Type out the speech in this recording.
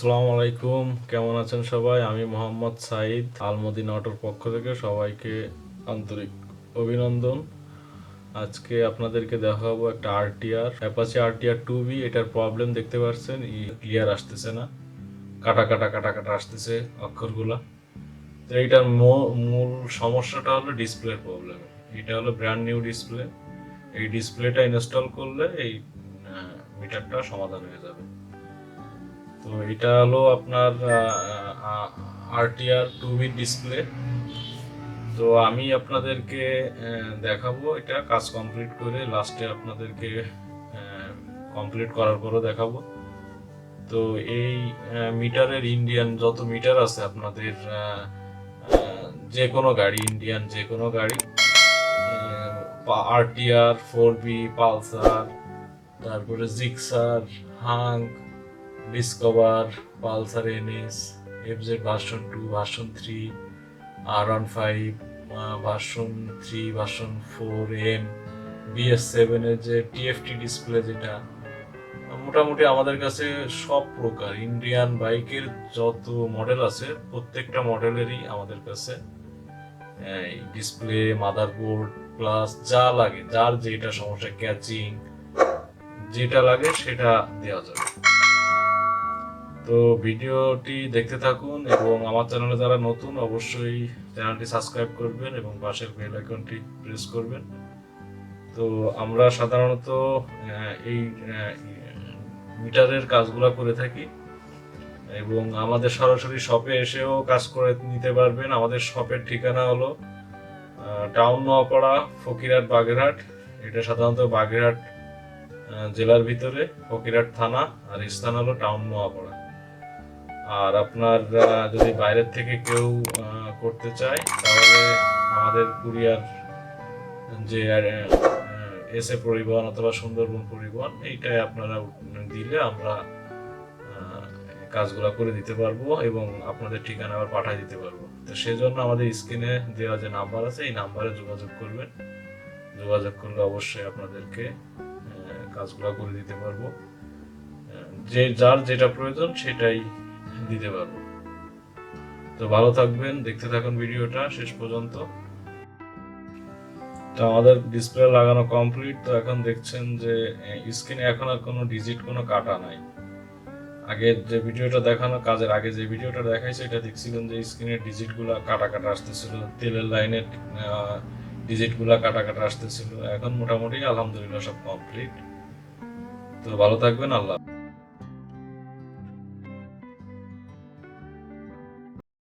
আসসালামু আলাইকুম, কেমন আছেন সবাই? আমি মোহাম্মদ সাইদ আলমদিন অটোর পক্ষ থেকে সবাইকে আন্তরিক অভিনন্দন। আজকে আপনাদেরকে দেখাবো একটা RTR Apache RTR two V এটার প্রবলেম দেখতে পাচ্ছেন ই ক্লিয়ার আসতেছে না। কাটা কাটা কাটা কাটা আসতেছে অক্ষরগুলা। তো এইটার মূল সমস্যাটা হলো ডিসপ্লের প্রবলেম এটা হলো ব্র্যান্ড নিউ ডিসপ্লে এই ডিসপ্লেটা ইনস্টল করলে এই মিটারটা সমাধান হয়ে যাবে। তো এটা হলো আপনার আরটিআর টু বি ডিসপ্লে তো আমি আপনাদেরকে দেখাবো এটা, কাজ কমপ্লিট করে লাস্টে আপনাদেরকে কমপ্লিট করার পরও দেখাবো। তো এই মিটারের ইন্ডিয়ান যত মিটার আছে আপনাদের যে কোনো গাড়ি ইন্ডিয়ান যে কোনো গাড়ি আরটিআর ফোর বি পালসার, তারপরে Gixxer Hunk Discover Pulsar NS FZ version two version three R one five version three version four M BS সেভেনের যে টিএফটি ডিসপ্লে যেটা, মোটামুটি আমাদের কাছে সব প্রকার ইন্ডিয়ান বাইকের যত মডেল আছে, প্রত্যেকটা মডেলেরই আমাদের কাছে ডিসপ্লে মাদারবোর্ড প্লাস যা লাগে, যার যেটা সমস্যা ক্যাচিং যেটা লাগে সেটা দেওয়া যাবে। তো ভিডিওটি দেখতে থাকুন এবং আমার চ্যানেলে যারা নতুন, অবশ্যই চ্যানেলটি সাবস্ক্রাইব করবেন এবং পাশের বেল আইকনটি প্রেস করবেন। তো আমরা সাধারণত এই মিটারের কাজগুলো করে থাকি এবং আমাদের সরাসরি শপে এসেও কাজ করে নিতে পারবেন। আমাদের শপের ঠিকানা হলো টাউন নোয়াপাড়া, ফকিরহাট, বাগেরহাট। এটা সাধারণত বাগেরহাট জেলার ভিতরে, ফকিরহাট থানা, আর স্থান হলো টাউন নোয়াপাড়া। আর আপনার যদি বাইরের থেকে কেউ করতে চায়, তাহলে আমাদের কুরিয়ার যে এস পরিবহন অথবা সুন্দরবন পরিবহন, এইটাই আপনারা দিলে আমরা কাজগুলো করে দিতে পারব এবং আপনাদের ঠিকানা আবার পাঠিয়ে দিতে পারব। তো সেজন্য আমাদের স্ক্রিনে দেওয়া যে নাম্বার আছে, এই নাম্বারে যোগাযোগ করবেন। যোগাযোগ করলে অবশ্যই আপনাদেরকে কাজগুলো করে দিতে পারব। যে, যার যেটা প্রয়োজন সেটাই দিতে পারব। তো ভালো থাকবেন, দেখতে থাকুন ভিডিওটা শেষ পর্যন্ত। তো আমাদের ডিসপ্লে লাগানো কমপ্লিট তো এখন দেখছেন যে স্ক্রিনে এখন আর কোনো ডিজিট কোনো কাটা নাই। আগে যে ভিডিওটা দেখানো, কাজের আগে যে ভিডিওটা দেখাইছে, এটা দেখছিলেন যে স্ক্রিনের ডিজিটগুলো কাটা কাটা আসতেছিল, তেলের লাইনের ডিজিটগুলো কাটা কাটা আসতেছিল। এখন মোটামুটি আলহামদুলিল্লাহ সব কমপ্লিট তো ভালো থাকবেন, আল্লাহ।